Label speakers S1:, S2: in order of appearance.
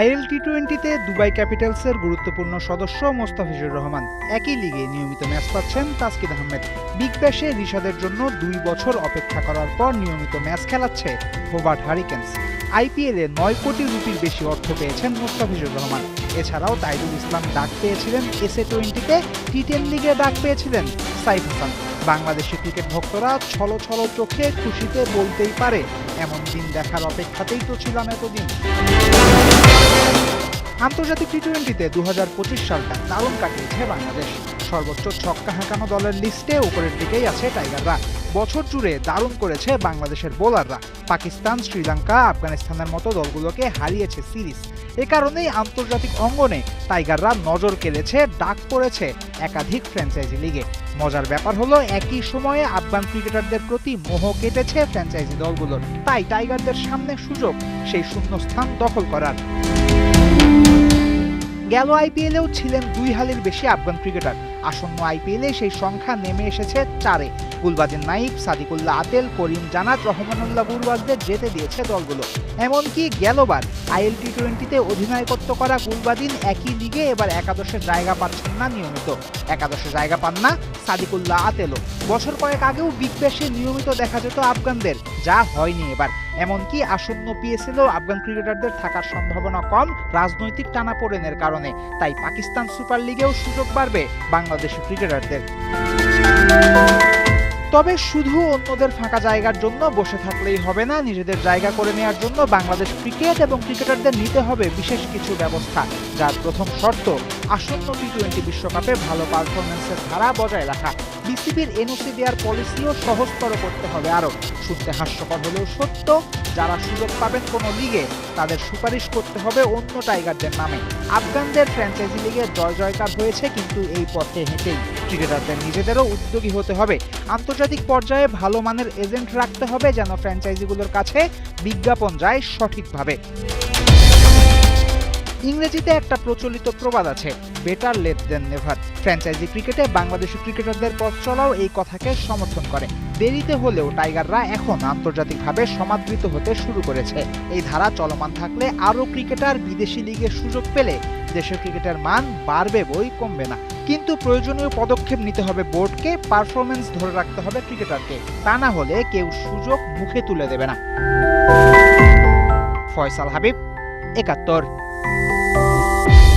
S1: IL টি টোয়েন্টিতে Dubai ক্যাপিটালসের গুরুত্বপূর্ণ সদস্য মোস্তাফিজুর রহমান। একই লিগে নিয়মিত ম্যাচ পাচ্ছেন তাসকিন আহমেদ। বিগ ব্যাশে রিশাদের জন্য দুই বছর অপেক্ষা করার পর নিয়মিত ম্যাচ খেলাচ্ছে হোবার্ট হারিকেন্স। আইপিএলে নয় কোটি রুপির বেশি অর্থ পেয়েছেন মোস্তাফিজুর রহমান। এছাড়াও তাইদুল ইসলাম ডাক পেয়েছিলেন এসএ টোয়েন্টিতে টি টেন লিগে ডাক পেয়েছিলেন সাইফ হাসান। বাংলাদেশি ক্রিকেট ভক্তরা ছলো ছলো চোখে খুশিতে বলতেই পারে, এমন দিন দেখার অপেক্ষাতেই তো ছিলাম এতদিন। আন্তর্জাতিক টি টোয়েন্টিতে দু হাজার পঁচিশ সালটা দারুণ কাটিয়েছে বাংলাদেশ। সর্বোচ্চ ছক্কা হাঁকানো দলের লিস্টে উপরের দিকেই আছে টাইগাররা। বছর জুড়ে দারুণ করেছে বাংলাদেশের বোলাররা। পাকিস্তান, শ্রীলঙ্কা, আফগানিস্তানের মতো দলগুলোকে হারিয়েছে সিরিজ। এ কারণেই আন্তর্জাতিক অঙ্গনে টাইগাররা নজর কেড়েছে, ডাক পড়েছে একাধিক ফ্র্যাঞ্চাইজি লিগে। মজার ব্যাপার হলো, একই সময়ে আফগান ক্রিকেটারদের প্রতি মোহ কেটেছে ফ্র্যাঞ্চাইজি দলগুলোর। তাই টাইগারদের সামনে সুযোগ, সেই শূন্যস্থান দখল করার। গেল আইপিএলেও ছিলেন দুই হালের বেশি আফগান ক্রিকেটার। আসন্ন আইপিএলে সেই সংখ্যা নেমে এসেছে চারে। গুলবাদিন নাইব সাদিকুল্লাহ আতেল, করিম জানাত, রহমানুল্লাহ বুরওয়াজদের যেতে দিয়েছে দলগুলো। এমনকি গেলবার আইএল টি টোয়েন্টিতে অধিনায়কত্ব করা গুলবাদিন একই লিগে এবার একাদশের জায়গা পাচ্ছেন না নিয়মিত। একাদশে জায়গা পান না সাদিকুল্লাহ আতেলও। বছর কয়েক আগেও বিগ ব্যাশে নিয়মিত দেখা যেত আফগানদের, যা হয়নি এবার। এমনকি আসন্ন পিএসএলেও আফগান ক্রিকেটারদের থাকার সম্ভাবনা কম রাজনৈতিক টানাপোড়েনের কারণে। তাই পাকিস্তান সুপার লিগেও সুযোগ বাড়বে বাংলাদেশি ক্রিকেটারদের। তবে শুধু অন্যদের ফাঁকা জায়গার জন্য বসে থাকলেই হবে না, নিজেদের জায়গা করে নেওয়ার জন্য বাংলাদেশ ক্রিকেট এবং ক্রিকেটারদের নিতে হবে বিশেষ কিছু ব্যবস্থা, যার প্রথম শর্ত আসন্ন টি টোয়েন্টি বিশ্বকাপে ভালো পারফরমেন্সের ধারা বজায় রাখা। বিসিবির এনওসি দেওয়ার পলিসিও সহজতর করতে হবে আরও। শুনতে হাস্যকর হলেও সত্য, যারা সুযোগ পাবেন কোনো লিগে, তাদের সুপারিশ করতে হবে অন্য টাইগারদের নামে। আফগানদের ফ্র্যাঞ্চাইজি লিগে জয় জয়কার হয়েছে, কিন্তু এই পথে হেঁটেই। ক্রিকেটারদের নিজেদেরও উদ্যোগী হতে হবে। আন্তর্জাতিক পর্যায়ে ভালো মানের এজেন্ট রাখতে হবে, যেন ফ্র্যাঞ্চাইজিগুলোর কাছে বিজ্ঞাপন যায় সঠিকভাবে। ইংরেজিতে একটা প্রচলিত প্রবাদ আছে better late than never franchise ক্রিকেটে বাংলাদেশি ক্রিকেটারদের পথ চলাও এই কথাকে সমর্থন করে। দেরিতে হলেও টাইগাররা এখন আন্তর্জাতিকভাবে সমাদৃত হতে শুরু করেছে। এই ধারা চলমান থাকলে আরও ক্রিকেটার বিদেশি লিগে সুযোগ পেলে দেশের ক্রিকেটের মান বাড়বে বই কমবে না। কিন্তু প্রয়োজনীয় পদক্ষেপ নিতে হবে বোর্ডকে পারফরমেন্স ধরে রাখতে হবে ক্রিকেটারকে। তা না হলে কেউ সুযোগ মুখে তুলে দেবে না। ফয়সাল হাবিব, একাত্তর। Peace.